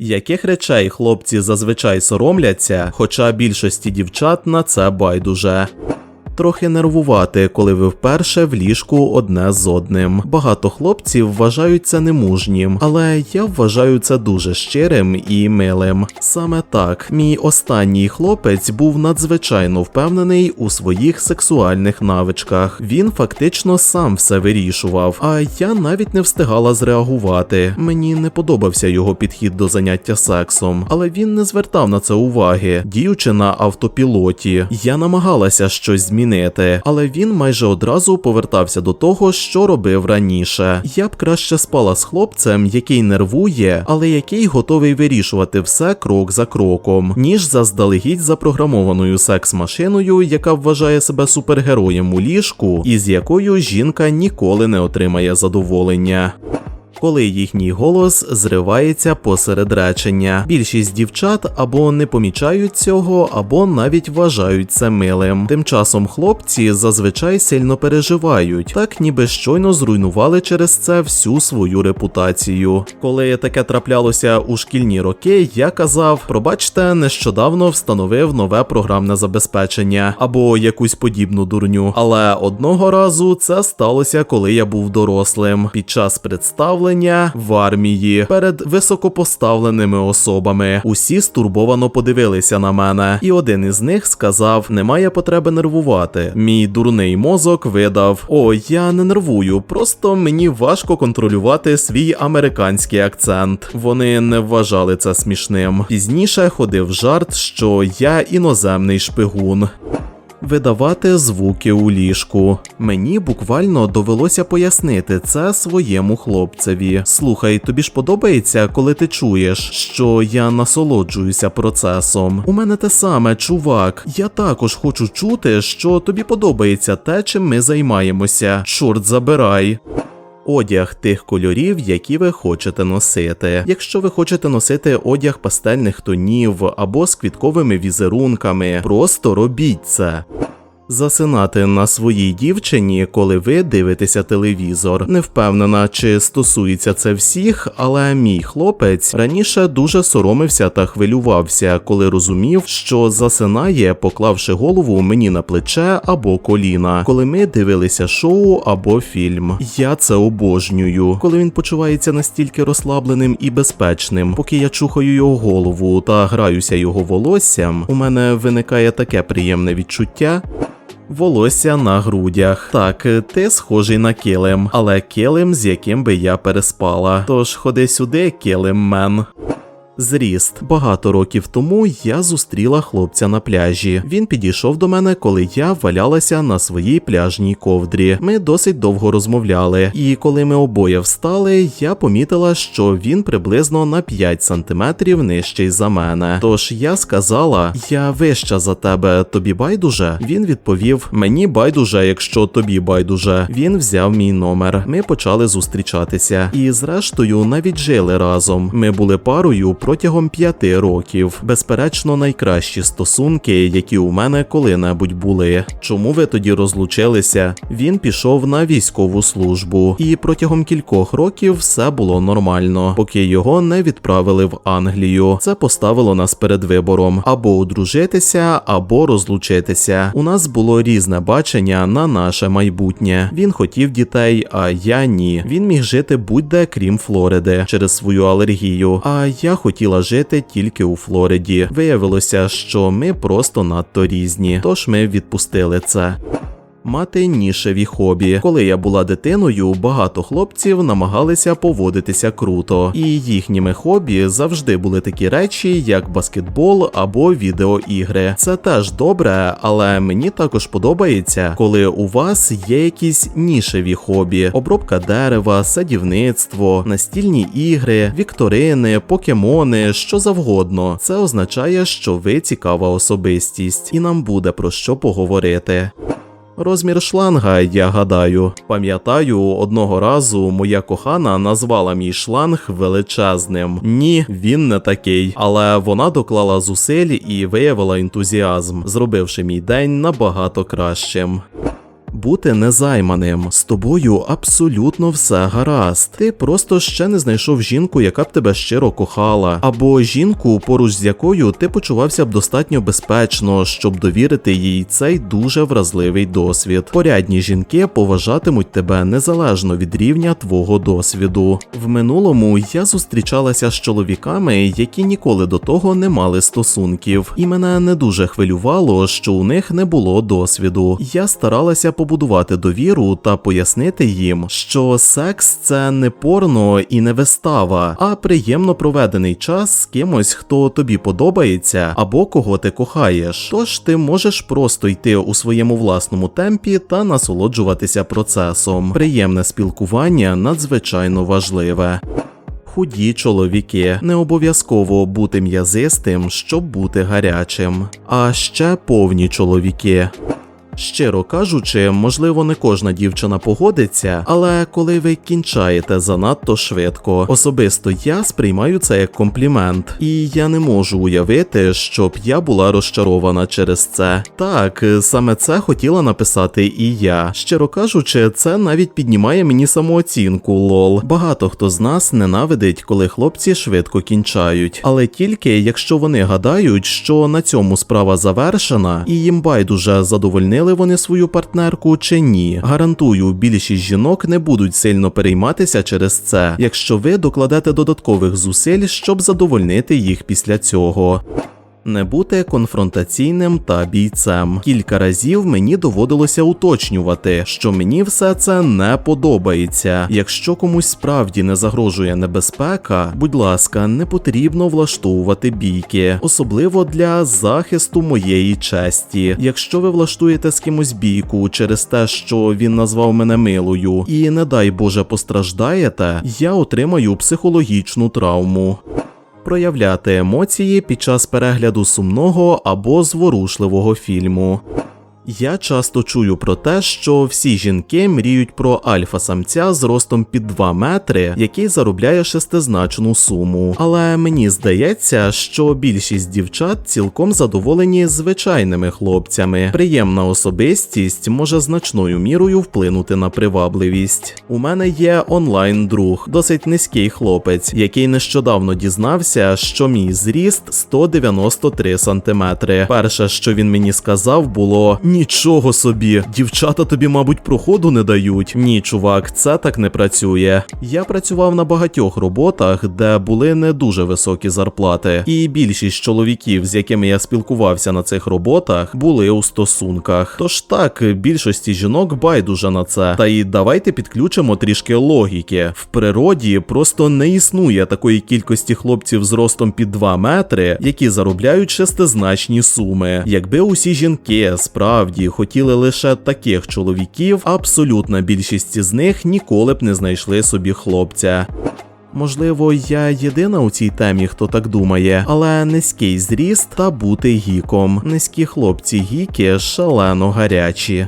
Яких речей хлопці зазвичай соромляться, хоча більшості дівчат на це байдуже. Трохи нервувати, коли ви вперше в ліжку одне з одним. Багато хлопців вважають це немужнім, але я вважаю це дуже щирим і милим. Саме так, мій останній хлопець був надзвичайно впевнений у своїх сексуальних навичках. Він фактично сам все вирішував, а я навіть не встигала зреагувати. Мені не подобався його підхід до заняття сексом, але він не звертав на це уваги, діючи на автопілоті. Я намагалася щось змінити, але він майже одразу повертався до того, що робив раніше. Я б краще спала з хлопцем, який нервує, але який готовий вирішувати все крок за кроком, ніж заздалегідь запрограмованою секс-машиною, яка вважає себе супергероєм у ліжку, і з якою жінка ніколи не отримає задоволення коли їхній голос зривається посеред речення. Більшість дівчат або не помічають цього, або навіть вважають це милим. Тим часом хлопці зазвичай сильно переживають, так ніби щойно зруйнували через це всю свою репутацію. Коли таке траплялося у шкільні роки, я казав: пробачте, нещодавно встановив нове програмне забезпечення або якусь подібну дурню. Але одного разу це сталося, коли я був дорослим. Під час представлення в армії перед високопоставленими особами. Усі стурбовано подивилися на мене, і один із них сказав: немає потреби нервувати. Мій дурний мозок видав: О, я не нервую, просто мені важко контролювати свій американський акцент. Вони не вважали це смішним. Пізніше ходив жарт, що я іноземний шпигун видавати звуки у ліжку. Мені буквально довелося пояснити це своєму хлопцеві. Слухай, тобі ж подобається, коли ти чуєш, що я насолоджуюся процесом. У мене те саме, чувак. Я також хочу чути, що тобі подобається те, чим ми займаємося. Чорт забирай одяг тих кольорів, які ви хочете носити. Якщо ви хочете носити одяг пастельних тонів або з квітковими візерунками, просто робіть це. Засинати на своїй дівчині, коли ви дивитеся телевізор. Не впевнена, чи стосується це всіх, але мій хлопець раніше дуже соромився та хвилювався, коли розумів, що засинає, поклавши голову мені на плече або коліна, коли ми дивилися шоу або фільм. Я це обожнюю, коли він почувається настільки розслабленим і безпечним, поки я чухаю його голову та граюся його волоссям. У мене виникає таке приємне відчуття. Волосся на грудях. Так, ти схожий на килим, але килим, з яким би я переспала. Тож ходи сюди, килим мен. Зріст багато років тому я зустріла хлопця на пляжі. Він підійшов до мене, коли я валялася на своїй пляжній ковдрі. Ми досить довго розмовляли, і коли ми обоє встали, я помітила, що він приблизно на 5 сантиметрів нижчий за мене. Тож я сказала: Я вища за тебе, тобі байдуже? Він відповів: Мені байдуже, якщо тобі байдуже. Він взяв мій номер. Ми почали зустрічатися, і зрештою навіть жили разом. Ми були парою протягом п'яти років. Безперечно, найкращі стосунки, які у мене коли-небудь були. Чому ви тоді розлучилися? Він пішов на військову службу, і протягом кількох років все було нормально, поки його не відправили в Англію. Це поставило нас перед вибором або одружитися, або розлучитися. У нас було різне бачення на наше майбутнє. Він хотів дітей, а я ні. Він міг жити будь-де крім Флориди через свою алергію. А я хотів хотіла жити тільки у Флориді. Виявилося, що ми просто надто різні, тож ми відпустили це мати нішеві хобі. Коли я була дитиною, багато хлопців намагалися поводитися круто, і їхніми хобі завжди були такі речі, як баскетбол або відеоігри. Це теж добре, але мені також подобається, коли у вас є якісь нішеві хобі: обробка дерева, садівництво, настільні ігри, вікторини, покемони, що завгодно. Це означає, що ви цікава особистість, і нам буде про що поговорити. Розмір шланга, я гадаю. Пам'ятаю, одного разу моя кохана назвала мій шланг величезним. Ні, він не такий, але вона доклала зусиль і виявила ентузіазм, зробивши мій день набагато кращим. Бути незайманим. З тобою абсолютно все гаразд. Ти просто ще не знайшов жінку, яка б тебе щиро кохала, або жінку, поруч з якою ти почувався б достатньо безпечно, щоб довірити їй цей дуже вразливий досвід. Порядні жінки поважатимуть тебе незалежно від рівня твого досвіду. В минулому я зустрічалася з чоловіками, які ніколи до того не мали стосунків, і мене не дуже хвилювало, що у них не було досвіду. Я старалася побудувати довіру та пояснити їм, що секс це не порно і не вистава, а приємно проведений час з кимось, хто тобі подобається або кого ти кохаєш. Тож ти можеш просто йти у своєму власному темпі та насолоджуватися процесом. Приємне спілкування надзвичайно важливе. Худі чоловіки не обов'язково бути м'язистим, щоб бути гарячим, а ще повні чоловіки. Щиро кажучи, можливо, не кожна дівчина погодиться, але коли ви кінчаєте занадто швидко, особисто я сприймаю це як комплімент, і я не можу уявити, щоб я була розчарована через це. Так, саме це хотіла написати і я. Щиро кажучи, це навіть піднімає мені самооцінку, лол. Багато хто з нас ненавидить, коли хлопці швидко кінчають, але тільки якщо вони гадають, що на цьому справа завершена, і їм байдуже задовольнили вони свою партнерку чи ні. Гарантую, більшість жінок не будуть сильно перейматися через це, якщо ви докладете додаткових зусиль, щоб задовольнити їх після цього. Не бути конфронтаційним та бійцем. Кілька разів мені доводилося уточнювати, що мені все це не подобається. Якщо комусь справді не загрожує небезпека, будь ласка, не потрібно влаштовувати бійки, особливо для захисту моєї честі. Якщо ви влаштуєте з кимось бійку через те, що він назвав мене милою, і не дай Боже постраждаєте, я отримаю психологічну травму проявляти емоції під час перегляду сумного або зворушливого фільму. Я часто чую про те, що всі жінки мріють про альфа-самця з ростом під 2 метри, який заробляє шестизначну суму. Але мені здається, що більшість дівчат цілком задоволені звичайними хлопцями. Приємна особистість може значною мірою вплинути на привабливість. У мене є онлайн-друг, досить низький хлопець, який нещодавно дізнався, що мій зріст 193 сантиметри. Перше, що він мені сказав, було нічого собі, дівчата тобі, мабуть, проходу не дають. Ні, чувак, це так не працює. Я працював на багатьох роботах, де були не дуже високі зарплати, і більшість чоловіків, з якими я спілкувався на цих роботах, були у стосунках. Тож так, більшості жінок байдуже на це. Та й давайте підключимо трішки логіки. В природі просто не існує такої кількості хлопців з ростом під 2 метри, які заробляють шестизначні суми. Якби усі жінки справді хотіли лише таких чоловіків, абсолютна більшість з них ніколи б не знайшли собі хлопця. Можливо, я єдина у цій темі, хто так думає, але низький зріст та бути гіком. Низькі хлопці гіки шалено гарячі.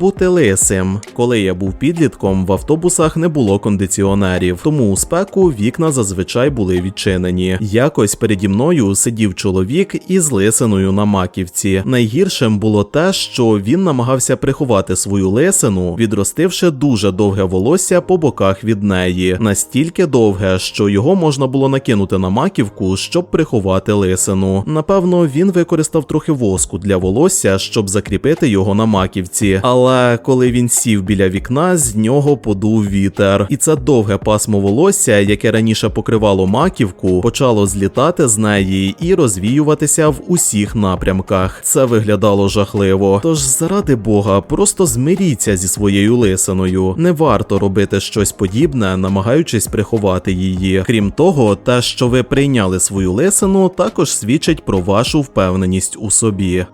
Бути лисим. Коли я був підлітком, в автобусах не було кондиціонерів, тому у спеку вікна зазвичай були відчинені. Якось переді мною сидів чоловік із лисиною на маківці. Найгіршим було те, що він намагався приховати свою лисину, відростивши дуже довге волосся по боках від неї, настільки довге, що його можна було накинути на маківку, щоб приховати лисину. Напевно, він використав трохи воску для волосся, щоб закріпити його на маківці. Але але коли він сів біля вікна, з нього подув вітер, і це довге пасмо волосся, яке раніше покривало маківку, почало злітати з неї і розвіюватися в усіх напрямках. Це виглядало жахливо. Тож, заради Бога, просто змиріться зі своєю лисиною. Не варто робити щось подібне, намагаючись приховати її. Крім того, те, що ви прийняли свою лисину, також свідчить про вашу впевненість у собі.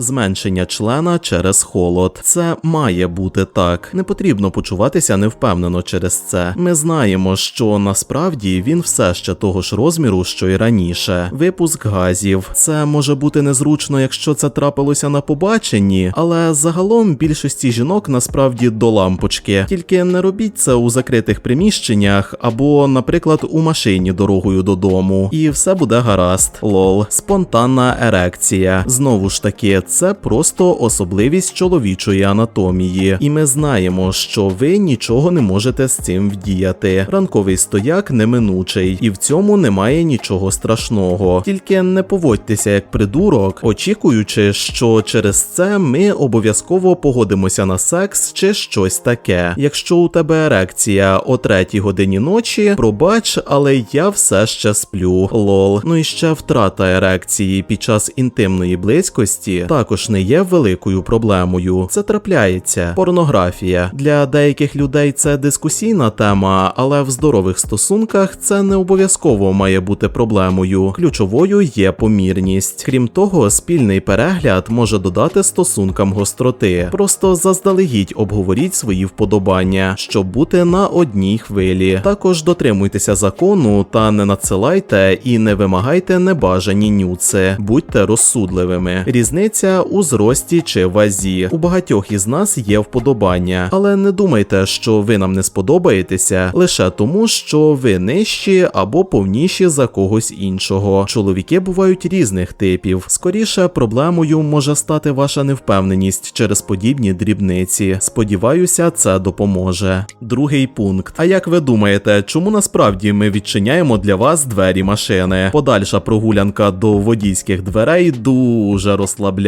Зменшення члена через холод. Це має бути так. Не потрібно почуватися невпевнено через це. Ми знаємо, що насправді він все ще того ж розміру, що й раніше. Випуск газів. Це може бути незручно, якщо це трапилося на побаченні, але загалом більшості жінок насправді до лампочки. Тільки не робіть це у закритих приміщеннях або, наприклад, у машині дорогою додому. І все буде гаразд. Лол, спонтанна ерекція. Знову ж таки це просто особливість чоловічої анатомії, і ми знаємо, що ви нічого не можете з цим вдіяти. Ранковий стояк неминучий, і в цьому немає нічого страшного. Тільки не поводьтеся як придурок, очікуючи, що через це ми обов'язково погодимося на секс чи щось таке. Якщо у тебе ерекція о третій годині ночі, пробач, але я все ще сплю. Лол. Ну і ще втрата ерекції під час інтимної близькості також не є великою проблемою. Це трапляється. Порнографія для деяких людей це дискусійна тема, але в здорових стосунках це не обов'язково має бути проблемою. Ключовою є помірність. Крім того, спільний перегляд може додати стосункам гостроти. Просто заздалегідь обговоріть свої вподобання, щоб бути на одній хвилі. Також дотримуйтеся закону та не надсилайте і не вимагайте небажані нюци. Будьте розсудливими. Різниця у зрості чи вазі. У багатьох із нас є вподобання, але не думайте, що ви нам не сподобаєтеся лише тому, що ви нижчі або повніші за когось іншого. Чоловіки бувають різних типів. Скоріше проблемою може стати ваша невпевненість через подібні дрібниці. Сподіваюся, це допоможе. Другий пункт. А як ви думаєте, чому насправді ми відчиняємо для вас двері машини? Подальша прогулянка до водійських дверей дуже розслабляє.